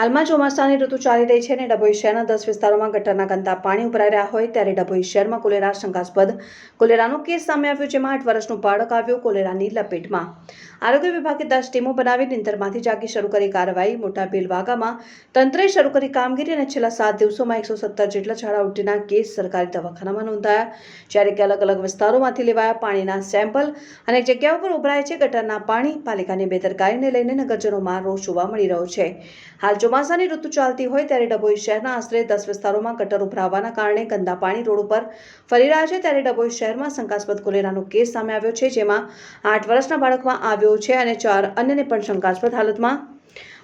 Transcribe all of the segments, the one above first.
હાલમાં ચોમાસાની ઋતુ ચાલી રહી છે અને ડભોઈ શહેરના દસ વિસ્તારોમાં ગટરના ગંદા પાણી ઉભરાઈ રહ્યા હોય ત્યારે ડભોઈ શહેરમાં કોલેરા શંકાસ્પદ, કોલેરાનો કેસ સામે આવ્યો જેમાં આઠ વર્ષનું બાળક આવ્યું કોલેરાની લપેટમાં. આરોગ્ય વિભાગે દસ ટીમો બનાવી નિંદરમાંથી જાગી શરૂ કરી કાર્યવાહી. મોટા ભીલવાગામાં તંત્રે શરૂ કરી કામગીરી અને છેલ્લા સાત દિવસોમાં એકસો સત્તર જેટલા ઝાડા ઉલટીના કેસ સરકારી દવાખાનામાં નોંધાયા. જ્યારે કે અલગ અલગ વિસ્તારોમાંથી લેવાયા પાણીના સેમ્પલ અનેક જગ્યાઓ પર ઉભરાય છે ગટરના પાણી, પાલિકાની બેદરકારીને લઈને નગરજનોમાં રોષ જોવા મળી રહ્યો છે. હાલ ચોમાસાની ઋતુ ચાલતી હોય ત્યારે ડભોઈ શહેરના આશરે દસ વિસ્તારોમાં ગટર ઉભરાવાના કારણે ગંદા પાણી રોડ ઉપર ફરી રહ્યા છે. ત્યારે ડભોઈ શહેરમાં શંકાસ્પદ કોલેરાનો કેસ સામે આવ્યો છે, જેમાં આઠ વર્ષના બાળકમાં આવ્યો છે અને ચાર અન્યને પણ શંકાસ્પદ હાલતમાં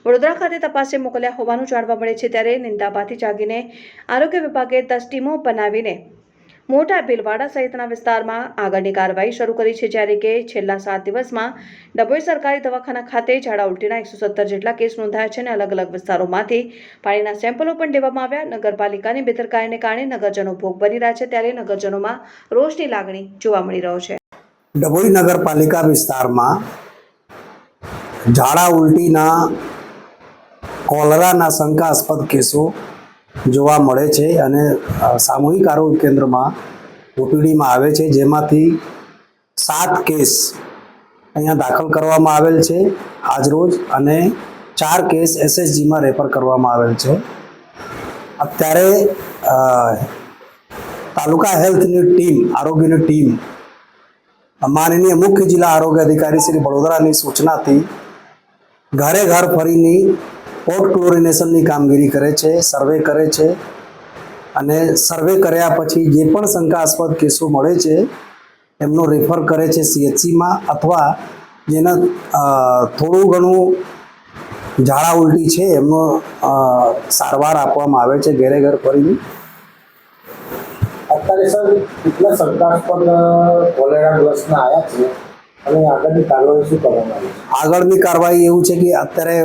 વડોદરા ખાતે તપાસે મોકલ્યા હોવાનું જાણવા મળે છે ત્યારે નિંદાબાથી જાગીને આરોગ્ય વિભાગે દસ ટીમો બનાવીને મોટા ભીલવાડા સહિતના વિસ્તારમાં આગળની કાર્યવાહી શરૂ કરી છે, જ્યારે કે છેલ્લા સાત દિવસમાં ડભોઈ સરકારી દવાખાના ખાતે ઝાડા ઉલટીના એકસો સત્તર જેટલા કેસ નોંધાયા છે અને અલગ અલગ વિસ્તારોમાંથી પાણીના સેમ્પલો પણ લેવામાં આવ્યા. નગરપાલિકાની બેદરકારીને કારણે નગરજનો ભોગ બની રહ્યા છે, ત્યારે નગરજનોમાં રોષની લાગણી જોવા મળી રહ્યો છે. ડભોઈ નગરપાલિકા વિસ્તારમાં ઝાડા ઉલટીના કોલરાના શંકાસ્પદ કેસો જોવા મળે છે અને સામૂહિક આરોગ્ય કેન્દ્રમાં ઓપીડીમાં આવે છે, જેમાંથી સાત કેસ અહીંયા દાખલ કરવામાં આવેલ છે આજરોજ અને ચાર કેસ એસએસજીમાં રેફર કરવામાં આવેલ છે. અત્યારે તાલુકા હેલ્થની ટીમ, આરોગ્યની ટીમ, માનનીય મુખ્ય જિલ્લા આરોગ્ય અધિકારી શ્રી વડોદરાની સૂચનાથી ઘરે ઘર ફરીની પોર્ટ ક્લોરિનેશનની કામગીરી કરે છે સર્વે કરે છે અને સર્વે કર્યા પછી જે પણ શંકાસ્પદ કેસો મળે છે, એમનો રેફર કરે છે સીએચસીમાં અથવા જેના થોડું ઘણું ઝાડા ઉલટી છે એમનો સારવાર આપવામાં આવે છે ઘરે ઘર ફરીની. અત્યારે સર, કેટલા શંકાસ્પદ કોલેરા કોલેરાગ્રસ્તના આવ્યા છે? આગળની કાર્યવાહી એવું છે કે અત્યારે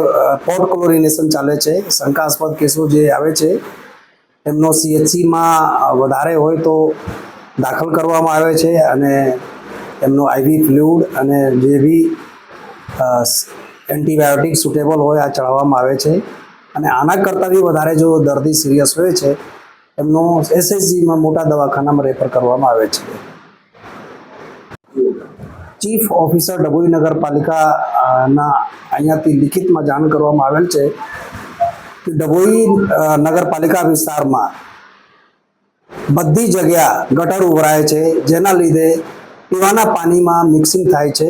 પોર્ટ ક્લોરિનેશન ચાલે છે. શંકાસ્પદ કેસો જે આવે છે, એમનો સીએચસીમાં વધારે હોય તો દાખલ કરવામાં આવે છે અને એમનો આઈવી ફ્લુડ અને જે બી એન્ટીબાયોટિક સુટેબલ હોય, આ ચડાવવામાં આવે છે. અને આના કરતાં બી વધારે જો દર્દી સિરિયસ હોય છે, એમનો એસએસજીમાં મોટા દવાખાનામાં રેફર કરવામાં આવે છે. ચીફ ઓફિસર ડભોઈ નગરપાલિકાના અહીંયાથી લિખિતમાં જાણ કરવામાં આવેલ છે કે ડભોઈ નગરપાલિકા વિસ્તારમાં બધી જગ્યા ગટર ઉભરાય છે, જેના લીધે પીવાના પાણીમાં મિક્સિંગ થાય છે.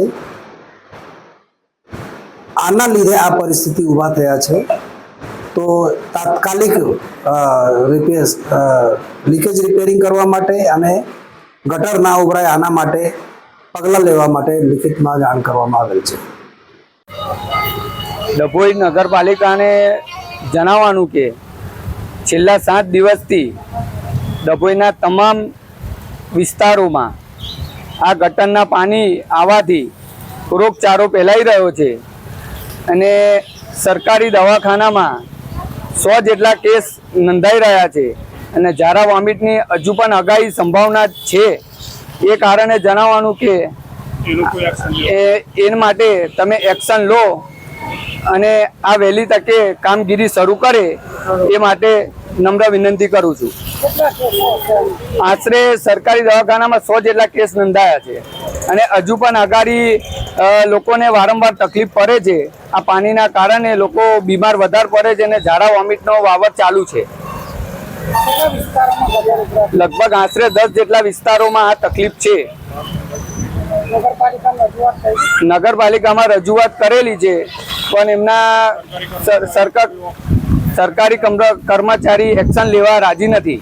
આના લીધે આ પરિસ્થિતિ ઊભા થયા છે. તો તાત્કાલિક રિપેર લીકેજ રિપેરિંગ કરવા માટે અને ગટર ના ઉભરાય આના માટે પગલાં લેવા માટે લિખિતમાં જાણ કરવામાં આવેલ છે. ડભોઈ નગરપાલિકાને જણાવવાનું કે, છેલ્લા સાત દિવસથી ડભોઈના તમામ વિસ્તારોમાં આ ગટરના પાણી આવવાથી રોગચારો ફેલાઈ રહ્યો છે અને સરકારી દવાખાનામાં સો જેટલા કેસ નોંધાઈ રહ્યા છે અને ઝારા વોમિટની હજુ પણ અગાઈ સંભાવના છે. એ કારણે જણાવવાનું કે એ એના માટે તમે એક્શન લો અને આ વહેલી તકે કામગીરી શરૂ કરે એ માટે નમ્ર વિનંતી કરું છું. આશરે સરકારી દવાખાનામાં સો જેટલા કેસ નોંધાયા છે અને હજુ પણ આગાડી લોકોને વારંવાર તકલીફ પડે છે. આ પાણીના કારણે લોકો બીમાર વધારે પડે છે અને ઝાડા વોમિટનો વાવર ચાલુ છે. લગભગ આશરે દસ જેટલા વિસ્તારોમાં આ તકલીફ છે. નગરપાલિકામાં રજૂઆત કરેલી છે, પણ એમના સર- સરકાર, સરકારી કર્મચારી એક્શન લેવા રાજી નથી.